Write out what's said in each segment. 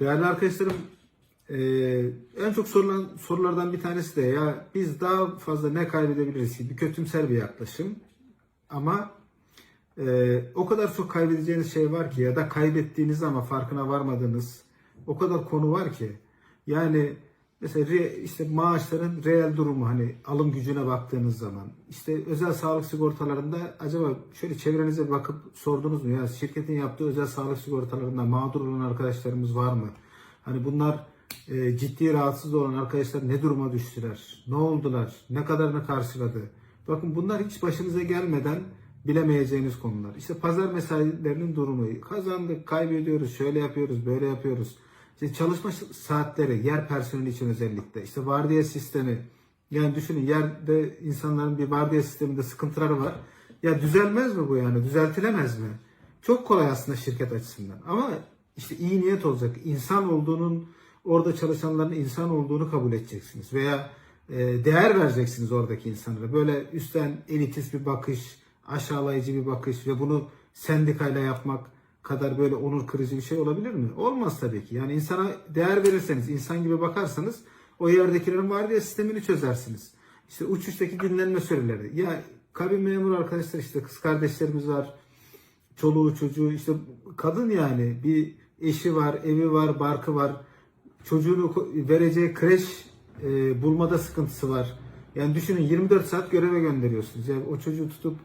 Değerli arkadaşlarım, e, en çok sorulan sorulardan bir tanesi de ya biz daha fazla ne kaybedebiliriz ki? Bir kötümser bir yaklaşım. Ama e, o kadar çok kaybedeceğiniz şey var ki ya da kaybettiğiniz ama farkına varmadığınız o kadar konu var ki. Yani mesela re- işte maaşların reel durumu hani alım gücüne baktığınız zaman işte özel sağlık sigortalarında acaba şöyle çevrenize bakıp sordunuz mu ya şirketin yaptığı özel sağlık sigortalarında mağdur olan arkadaşlarımız var mı? Hani bunlar e, ciddi rahatsız olan arkadaşlar ne duruma düştüler? Ne oldular? Ne kadarını karşıladı? Bakın bunlar hiç başınıza gelmeden bilemeyeceğiniz konular. İşte pazar mesailerinin durumu. Kazandık, kaybediyoruz, şöyle yapıyoruz, böyle yapıyoruz. İşte çalışma saatleri, yer personeli için özellikle. İşte vardiya sistemi. Yani düşünün yerde insanların bir vardiya sisteminde sıkıntıları var. Ya düzelmez mi bu yani? Düzeltilemez mi? Çok kolay aslında şirket açısından. Ama işte iyi niyet olacak. İnsan olduğunun, orada çalışanların insan olduğunu kabul edeceksiniz. Veya e, değer vereceksiniz oradaki insanlara. Böyle üstten elitist bir bakış, aşağılayıcı bir bakış ve bunu sendikayla yapmak kadar böyle onur kırıcı bir şey olabilir mi? Olmaz tabii ki. Yani insana değer verirseniz, insan gibi bakarsanız o yerdekilerin vardiya sistemini çözersiniz. İşte uçuştaki dinlenme süreleri. Ya kabin memuru arkadaşlar işte kız kardeşlerimiz var. Çoluğu çocuğu işte kadın yani bir eşi var, evi var, barkı var. Çocuğunu vereceği kreş e, bulmada sıkıntısı var. Yani düşünün 24 saat göreve gönderiyorsunuz. Yani o çocuğu tutup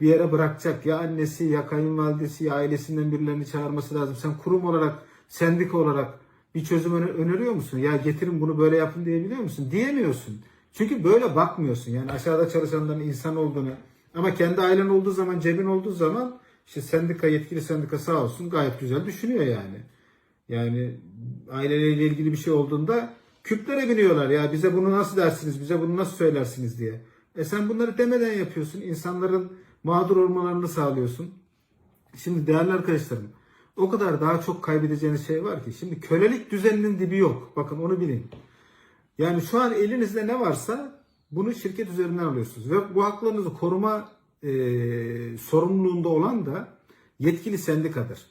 bir yere bırakacak ya annesi ya kayınvalidesi ya ailesinden birilerini çağırması lazım. Sen kurum olarak, sendika olarak bir çözüm öne- öneriyor musun? Ya getirin bunu böyle yapın diyebiliyor musun? Diyemiyorsun. Çünkü böyle bakmıyorsun. Yani aşağıda çalışanların insan olduğunu ama kendi ailen olduğu zaman, cebin olduğu zaman işte sendika, yetkili sendika sağ olsun gayet güzel düşünüyor yani. Yani aileleriyle ilgili bir şey olduğunda küplere biniyorlar ya bize bunu nasıl dersiniz, bize bunu nasıl söylersiniz diye. E sen bunları demeden yapıyorsun. İnsanların mağdur olmalarını sağlıyorsun. Şimdi değerli arkadaşlarım o kadar daha çok kaybedeceğiniz şey var ki. Şimdi kölelik düzeninin dibi yok. Bakın onu bilin. Yani şu an elinizde ne varsa bunu şirket üzerinden alıyorsunuz. Ve bu haklarınızı koruma e, sorumluluğunda olan da yetkili sendikadır.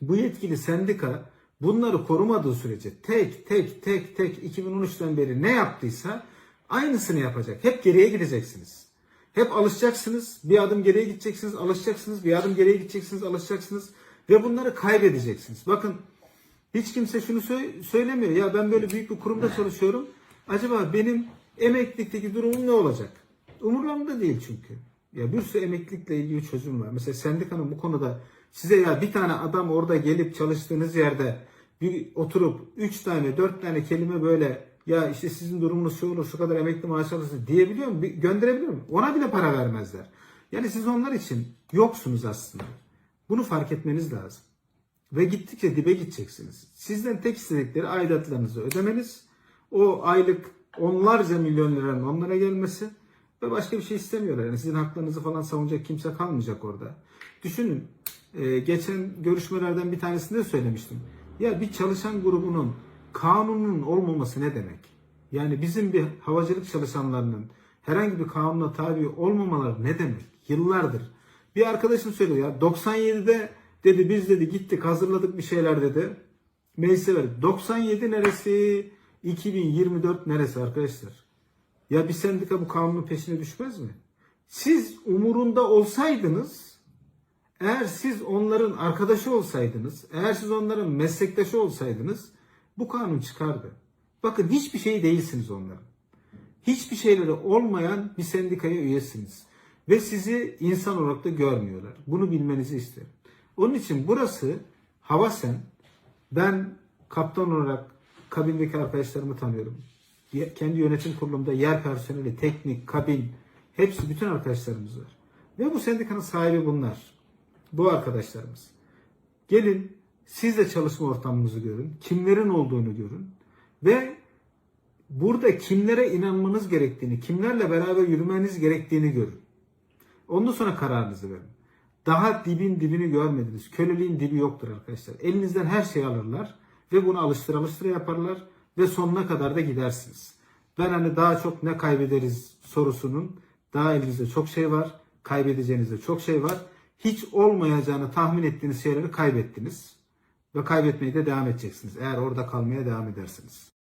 Bu yetkili sendika bunları korumadığı sürece tek tek tek tek 2013'ten beri ne yaptıysa aynısını yapacak. Hep geriye gideceksiniz. Hep alışacaksınız. Bir adım geriye gideceksiniz, alışacaksınız. Bir adım geriye gideceksiniz, alışacaksınız. Ve bunları kaybedeceksiniz. Bakın hiç kimse şunu sö- söylemiyor. Ya ben böyle büyük bir kurumda çalışıyorum. Acaba benim emeklilikteki durumum ne olacak? Umurlarında değil çünkü. Ya bir sürü emeklilikle ilgili çözüm var. Mesela sendikanın bu konuda size ya bir tane adam orada gelip çalıştığınız yerde bir oturup üç tane dört tane kelime böyle ya işte sizin durumunuz şu olur şu kadar emekli maaş alırsınız diyebiliyor mu? Bir Gönderebiliyor mu? Ona bile para vermezler. Yani siz onlar için yoksunuz aslında. Bunu fark etmeniz lazım. Ve gittikçe dibe gideceksiniz. Sizden tek istedikleri aidatlarınızı ödemeniz, o aylık onlarca milyon liranın onlara gelmesi ve başka bir şey istemiyorlar. Yani sizin haklarınızı falan savunacak kimse kalmayacak orada. Düşünün, e, geçen görüşmelerden bir tanesinde söylemiştim. Ya bir çalışan grubunun kanunun olmaması ne demek? Yani bizim bir havacılık çalışanlarının herhangi bir kanuna tabi olmamaları ne demek? Yıllardır. Bir arkadaşım söylüyor ya 97'de dedi biz dedi gittik hazırladık bir şeyler dedi. Meclise verdik. 97 neresi? 2024 neresi arkadaşlar? Ya bir sendika bu kanunun peşine düşmez mi? Siz umurunda olsaydınız, eğer siz onların arkadaşı olsaydınız, eğer siz onların meslektaşı olsaydınız bu kanun çıkardı. Bakın hiçbir şey değilsiniz onların. Hiçbir şeyleri olmayan bir sendikaya üyesiniz. Ve sizi insan olarak da görmüyorlar. Bunu bilmenizi isterim. Onun için burası Havasen. Ben kaptan olarak kabindeki arkadaşlarımı tanıyorum. Kendi yönetim kurulumda yer personeli, teknik, kabin hepsi bütün arkadaşlarımız var. Ve bu sendikanın sahibi bunlar. Bu arkadaşlarımız. Gelin siz de çalışma ortamımızı görün. Kimlerin olduğunu görün. Ve burada kimlere inanmanız gerektiğini, kimlerle beraber yürümeniz gerektiğini görün. Ondan sonra kararınızı verin. Daha dibin dibini görmediniz. Köleliğin dibi yoktur arkadaşlar. Elinizden her şeyi alırlar ve bunu alıştıra alıştıra yaparlar ve sonuna kadar da gidersiniz. Ben hani daha çok ne kaybederiz sorusunun daha elinizde çok şey var. Kaybedeceğinizde çok şey var. Hiç olmayacağını tahmin ettiğiniz şeyleri kaybettiniz. Ve kaybetmeye de devam edeceksiniz. Eğer orada kalmaya devam ederseniz.